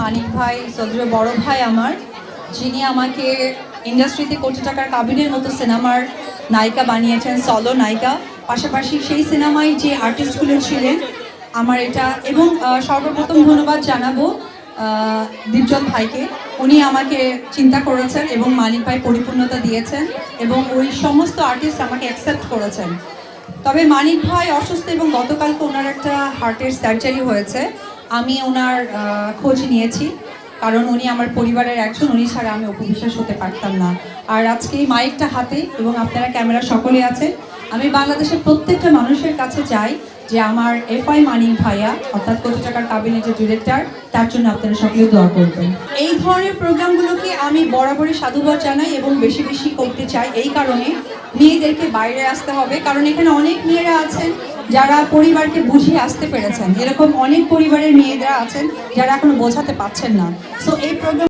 মানিক ভাই সদরীয় বড় ভাই আমার, যিনি আমাকে ইন্ডাস্ট্রিতে কোটি টাকার কাবিনের মতো সিনেমার নায়িকা বানিয়েছেন সলো নায়িকা। পাশাপাশি সেই সিনেমায় যে আর্টিস্টগুলো ছিলেন, আমার এটা এবং সর্বপ্রথম ধন্যবাদ জানাব দীপজল ভাইকে। উনি আমাকে চিন্তা করেছেন এবং মানিক ভাই পরিপূর্ণতা দিয়েছেন এবং ওই সমস্ত আর্টিস্ট আমাকে অ্যাকসেপ্ট করেছেন। তবে মানিক ভাই অসুস্থ এবং গতকালকে ওনার একটা হার্টের সার্জারি হয়েছে। আমি ওনার খোঁজ নিয়েছি। কারণ উনি আমার পরিবারের একজন, উনি ছাড়া আমি অপবিশ্বাস হতে পারতাম না। আর আজকে এই মাইকটা হাতে এবং আপনারা ক্যামেরা সকলে আছে আমি বাংলাদেশের প্রত্যেকটা মানুষের কাছে চাই যে আমার এফআই মানিক ভাইয়া, অর্থাৎ কোটি টাকার কাবিনেটের ডিরেক্টর তার জন্য আপনারা সকলে দোয়া করবেন। এই ধরনের প্রোগ্রামগুলোকে আমি বরাবরই সাধুবাদ জানাই এবং বেশি বেশি করতে চাই। এই কারণে মেয়েদেরকে বাইরে আসতে হবে, কারণ এখানে অনেক মেয়েরা আছেন যারা পরিবারকে বুঝিয়ে আসতে পেরেছেন, এরকম অনেক পরিবারের মেয়েরা আছেন যারা এখন বোঝাতে পারছেন না। সো এই প্রোগ্রাম